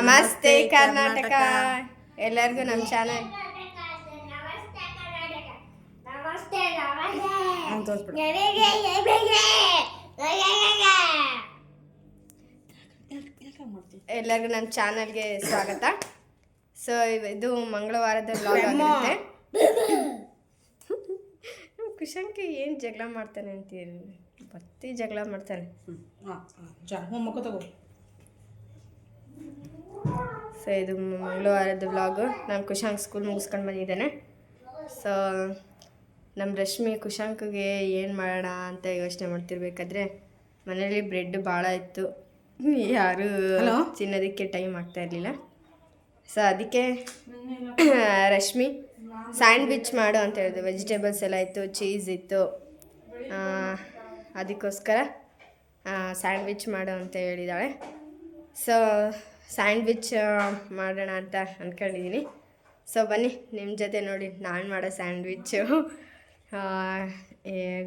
ನಮಸ್ತೆ ಕರ್ನಾಟಕ. ಎಲ್ಲರಿಗೂ ನಮ್ಮ ಚಾನಲ್ ಎಲ್ಲರಿಗೂ ನಮ್ಮ ಚಾನಲ್ಗೆ ಸ್ವಾಗತ. ಸೊ ಇದು ಮಂಗಳವಾರದ ಬ್ಲಾಗ್ ಆಗಿರುತ್ತೆ. ಕುಶಂಕಿ ಏನು ಜಗಳ ಮಾಡ್ತಾನೆ ಅಂತೀರಿ? ಬತ್ತಿ ಜಗಳ ಮಾಡ್ತಾನೆ. ಹಾಂ ಹ್ಞೂ ಮಕ್ಕ ತಗೋ. ಸೊ ಇದು ಮಂಗಳವಾರದ ಬ್ಲಾಗು ನಾನು ಕುಶಾಂಕ್ ಸ್ಕೂಲ್ ಮುಗಿಸ್ಕೊಂಡು ಬಂದಿದ್ದೇನೆ. ಸೊ ನಮ್ಮ ರಶ್ಮಿ ಕುಶಾಂಕ್ಗೆ ಏನು ಮಾಡೋಣ ಅಂತ ಯೋಚನೆ ಮಾಡ್ತಿರ್ಬೇಕಾದ್ರೆ ಮನೇಲಿ ಬ್ರೆಡ್ ಭಾಳ ಇತ್ತು. ಯಾರು? ತಿನ್ನೋದಕ್ಕೆ ಟೈಮ್ ಆಗ್ತಾ ಇರಲಿಲ್ಲ. ಸೊ ಅದಕ್ಕೆ ರಶ್ಮಿ ಸ್ಯಾಂಡ್ವಿಚ್ ಮಾಡು ಅಂತ ಹೇಳಿದೆ ವೆಜಿಟೇಬಲ್ಸ್ ಎಲ್ಲ ಇತ್ತು ಚೀಸ್ ಇತ್ತು. ಅದಕ್ಕೋಸ್ಕರ ಸ್ಯಾಂಡ್ವಿಚ್ ಮಾಡು ಅಂತ ಹೇಳಿದ್ದಾಳೆ. ಸೊ ಸ್ಯಾಂಡ್ವಿಚ್ ಮಾಡೋಣ ಅಂತ ಅಂದ್ಕೊಂಡಿದ್ದೀನಿ ಸೊ ಬನ್ನಿ ನಿಮ್ಮ ಜೊತೆ ನೋಡಿ ನಾನು ಮಾಡೋ ಸ್ಯಾಂಡ್ವಿಚ್ಚು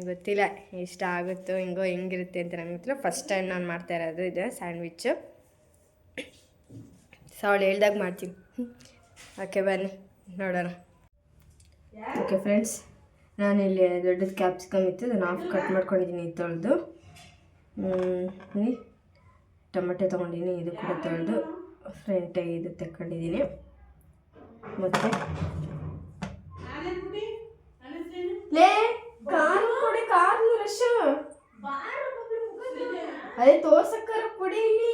ಗೊತ್ತಿಲ್ಲ, ಇಷ್ಟ ಆಗುತ್ತೋ ಹಿಂಗೋ ಹೆಂಗಿರುತ್ತೆ ಅಂತ ನನಗೆ ಗೊತ್ತಿಲ್ಲ. ಫಸ್ಟ್ ಟೈಮ್ ನಾನು ಮಾಡ್ತಾ ಇರೋದು ಇದು ಸ್ಯಾಂಡ್ವಿಚ್ಚು ಸೊ ಅವಳು ಹೇಳ್ದಾಗ ಮಾಡ್ತೀನಿ. ಓಕೆ ಬನ್ನಿ, ನೋಡೋಣ. ಓಕೆ ಫ್ರೆಂಡ್ಸ್ ನಾನು ಇಲ್ಲಿ ದೊಡ್ಡದು ಕ್ಯಾಪ್ಸಿಕಮ್ ಇತ್ತು, ಅದನ್ನು ಹಾಫ್ ಕಟ್ ಮಾಡ್ಕೊಂಡಿದ್ದೀನಿ ತೊಳೆದು. ಟೊಮೆಟೊ ತೊಗೊಂಡಿದ್ದೀನಿ ಇದು ಕೂಡ ತೊಳೆದು. ಫ್ರಂಟ್ ಇದು ತಕ್ಕೊಂಡಿದ್ದೀನಿ ಮತ್ತು? ಅದೇ ತೋರ್ಸಕ್ಕಾರ ಕೊಡಿ ಇಲ್ಲಿ.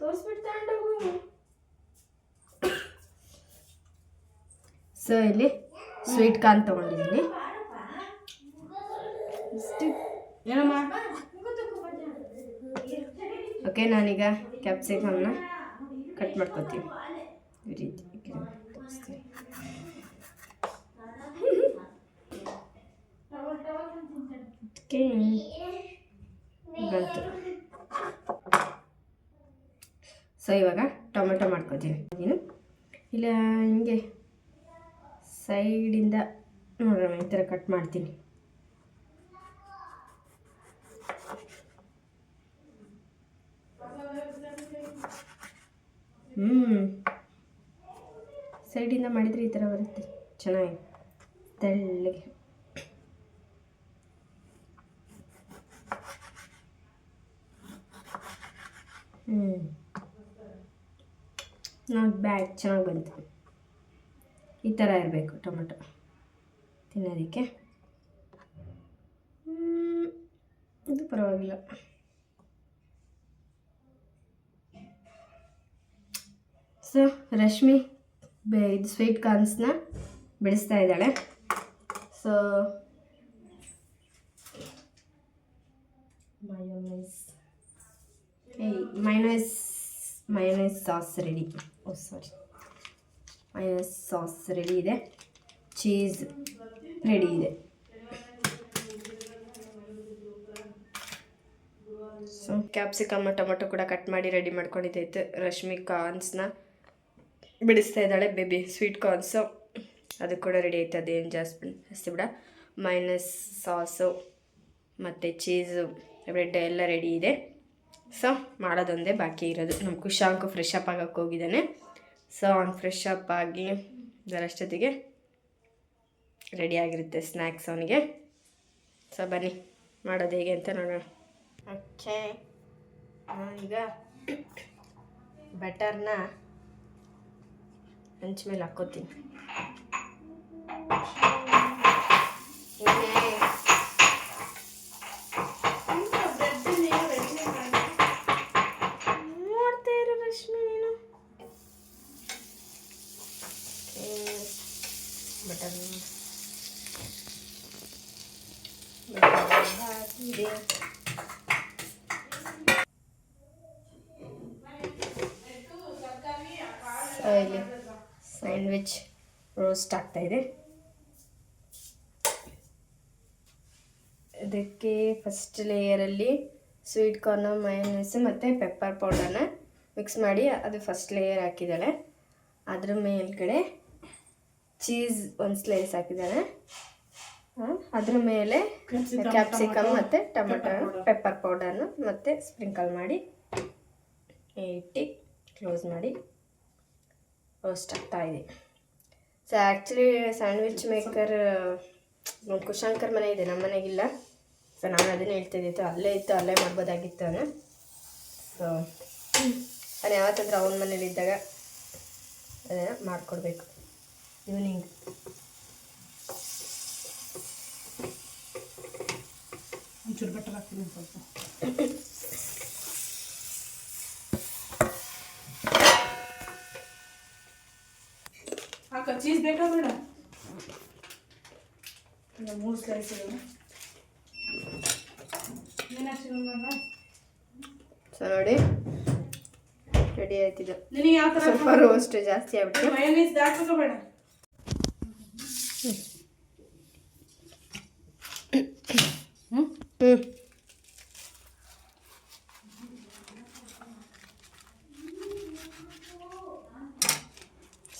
ತೋರ್ಸ್ಬಿಟ್ಟು ತಗೊಂಡೋಗು ಸೊ ಇಲ್ಲಿ ಸ್ವೀಟ್ ಕಾರ್ನ್ ತಗೊಂಡಿದ್ದೀನಿ. ಓಕೆ ನಾನೀಗ ಕ್ಯಾಪ್ಸಿಕಮ್ನ ಕಟ್ ಮಾಡ್ಕೋತೀವಿ ಈ ರೀತಿ ಸೊ ಇವಾಗ ಟೊಮೆಟೊ ಮಾಡ್ಕೋತೀವಿ. ನೀನು? ಇಲ್ಲ, ಹಿಂಗೆ ಸೈಡಿಂದ ನೋಡೋಣ, ಈ ಥರ ಕಟ್ ಮಾಡ್ತೀನಿ. ಹ್ಞೂ ಸೈಡಿಂದ ಮಾಡಿದರೆ ಈ ಥರ ಬರುತ್ತೆ. ಚೆನ್ನಾಗಿ. ತೆಳ್ಳಗೆ. ಹ್ಞೂ ನಾಟ್ ಬ್ಯಾಡ್ ಚೆನ್ನಾಗಿ ಬಂತು. ಈ ಥರ ಇರಬೇಕು ಟೊಮೆಟೊ. ತಿನ್ನೋದಕ್ಕೆ. ಇದು ಪರವಾಗಿಲ್ಲ. ಸೊ ರಶ್ಮಿ ಬೆ ಇದು ಸ್ವೀಟ್ ಕಾರ್ನ್ಸ್ನ ಬಿಡಿಸ್ತಾ ಇದ್ದಾಳೆ. ಸೊ ಮಯೋನೈಸ್ ಏಯ್ minus sauce ready oh sorry mayonnaise sauce ready ಇದೆ. ಚೀಸ್ ರೆಡಿ ಇದೆ. ಸೊ ಕ್ಯಾಪ್ಸಿಕಮ್ ಟೊಮೊಟೊ ಕೂಡ ಕಟ್ ಮಾಡಿ ರೆಡಿ ಮಾಡ್ಕೊಂಡಿದ್ದೈತೆ ರಶ್ಮಿ ಕಾರ್ನ್ಸ್ನ. ಬಿಡಿಸ್ತಾ ಇದ್ದಾಳೆ ಬೇಬಿ ಸ್ವೀಟ್ ಕಾರ್ನ್ಸು ಅದು ಕೂಡ ರೆಡಿ ಆಯ್ತು ಅದೇನು ಜಾಸ್ತಿ ಬಿಡ. ಮೈನಸ್ ಸಾಸು ಮತ್ತು ಚೀಸು ಬ್ರೆಡ್ ಎಲ್ಲ ರೆಡಿ ಇದೆ. ಸೊ ಮಾಡೋದೊಂದೇ ಬಾಕಿ ಇರೋದು. ನಮ್ಮ ಕುಶಾಂಕು ಫ್ರೆಶ್ ಅಪ್ ಆಗೋಕ್ಕೆ ಹೋಗಿದ್ದಾನೆ. ಸೊ ಅವ್ನು ಫ್ರೆಶ್ ಅಪ್ ಆಗಿ ಅದರಷ್ಟೊತ್ತಿಗೆ ರೆಡಿ ಆಗಿರುತ್ತೆ ಸ್ನ್ಯಾಕ್ಸ್ ಅವನಿಗೆ. ಸೊ ಬನ್ನಿ, ಮಾಡೋದು ಹೇಗೆ ಅಂತ ನೋಡೋಣ. ಓಕೆ ಈಗ ಬಟರ್ನ ಹಂಚ ಮೇಲೆ ಹಾಕ್ಕೋತೀನಿ ಹೀಗೆ ಮಾಡ್ತಾ ಇರು ರಶ್ಮಿ ನೀನು ಬಟರ್ ಹಾಕಿದೆ ಸೊ ಇಲ್ಲಿ ಸ್ಯಾಂಡ್ವಿಚ್ ರೋಸ್ಟ್ ಆಗ್ತಾ ಇದೆ. ಅದಕ್ಕೆ ಫಸ್ಟ್ ಲೇಯರಲ್ಲಿ ಸ್ವೀಟ್ ಕಾರ್ನ ಮಯನಸ್ ಮತ್ತು ಪೆಪ್ಪರ್ ಪೌಡರ್ನ ಮಿಕ್ಸ್ ಮಾಡಿ ಅದು ಫಸ್ಟ್ ಲೇಯರ್ ಹಾಕಿದ್ದಾಳೆ. ಅದ್ರ ಮೇಲ್ಗಡೆ ಚೀಸ್ ಒಂದು ಸ್ಲೈಸ್ ಹಾಕಿದ್ದಾಳೆ. ಅದ್ರ ಮೇಲೆ ಕ್ಯಾಪ್ಸಿಕಮ್ ಮತ್ತು ಟೊಮೆಟೊ ಪೆಪ್ಪರ್ ಪೌಡರ್ನ ಮತ್ತು ಸ್ಪ್ರಿಂಕಲ್ ಮಾಡಿ ಇಟ್ಟು ಕ್ಲೋಸ್ ಮಾಡಿ. ರೋಸ್ಟ್ ಆಗ್ತಾ ಇದೆ. ಸೊ ಆ್ಯಕ್ಚುಲಿ ಸ್ಯಾಂಡ್ವಿಚ್ ಮೇಕರ್ ನಮ್ಮ ಕುಶಾಂಕರ್ ಮನೆ ಇದೆ ನಮ್ಮ ಮನೆಗಿಲ್ಲ. ಸೊ ನಾನು ಅದನ್ನೇ ಹೇಳ್ತಿದ್ದಿತ್ತು ಅಲ್ಲೇ ಇತ್ತು ಅಲ್ಲೇ ಮಾಡ್ಬೋದಾಗಿತ್ತು ಅವನು. ಸೊ ನಾನು ಯಾವತ್ತಾದ್ರೂ ಅವನ ಮನೇಲಿ ಇದ್ದಾಗ ಅದನ್ನು ಮಾಡಿಕೊಡ್ಬೇಕು. ಈವ್ನಿಂಗ್ ಒಂಚೂರು ಬೆಟ್ಟರ್ ಹಾಕ್ತೀನಿ ಸ್ವಲ್ಪ ಹಾಕ ಚೀಸ್ ಬೇಕಾ ಬೇಡ? ಮೂರು ಸ್ಲೈಸ್ ಇದಾವೆ ನೋಡಿ. ರೆಡಿ ಆಯ್ತಿದೆ ನಿನಗೆ ಯಾವ ಥರ ಸ್ವಲ್ಪ ರೋಸ್ಟ್ ಜಾಸ್ತಿ ಆಗ್ಬಿಟ್ಟು. ಮಯೋನೀಸ್ ಹಾಕ್ಬೇಕ ಬೇಡ? ಹ್ಞೂ ಹ್ಞೂ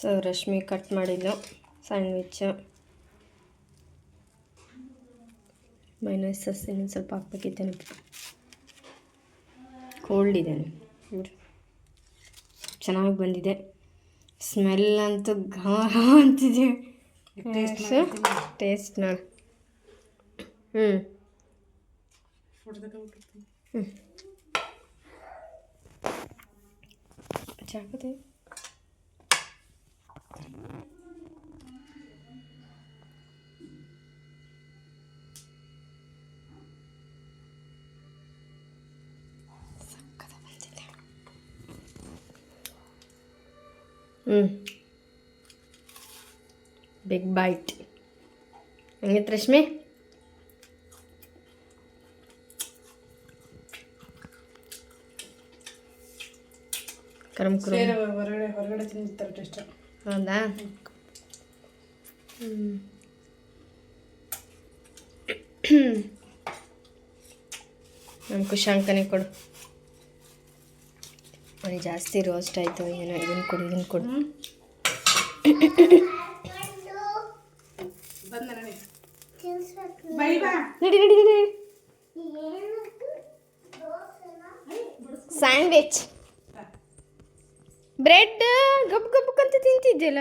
ಸೊ ರಶ್ಮಿ ಕಟ್ ಮಾಡಿಲ್ಲ ಸ್ಯಾಂಡ್ವಿಚ್ ಮೈನಸ್ ಸಸ್ ಇನ್ನೊಂದು ಸ್ವಲ್ಪ ಹಾಕ್ಬೇಕಿದ್ದೇನೆ ಕೋಲ್ಡ್ ಇದೆ. ಚೆನ್ನಾಗಿ ಬಂದಿದೆ. ಸ್ಮೆಲ್ ಅಂತೂ ಘಾ ಅಂತಿದೆ. ಟೇಸ್ಟ್ ನೋಡಿ ಹ್ಞೂ ಚಾಕತೆ ಹ್ಞೂ ಬಿಗ್ ಬೈಟ್ ಹೆಂಗಿತ್ತು ರಶ್ಮಿ? ಕರಮ್ ಹೊರಗಡೆ ಹೊರಗಡೆ ತಿಂದಿರ್ತಾರೆ ಟೇಸ್ಟ್ ಹೌದಾ ನಮ್ಮ ಕುಶಾಂಕನೇ ಕೊಡು. ಅವ್ನಿಗೆ ಜಾಸ್ತಿ ರೋಸ್ಟ್ ಆಯಿತು ಏನೋ ಇದನ್ನು ಕೊಡು ಇದನ್ನು ಕೊಡು. ಬಂದ ನಡಿ ಬೈ ಬಾ. ನಡಿ ನಡಿ ನಡಿ. ಏನಕ್ಕೆ ದೋಸೆನಾ? ಸ್ಯಾಂಡ್ವಿಚ್ ಬ್ರೆಡ್ ಗಪ್ ಗಪ್ ಅಂತ ತಿಂತಿದ್ಯಲ್ಲ?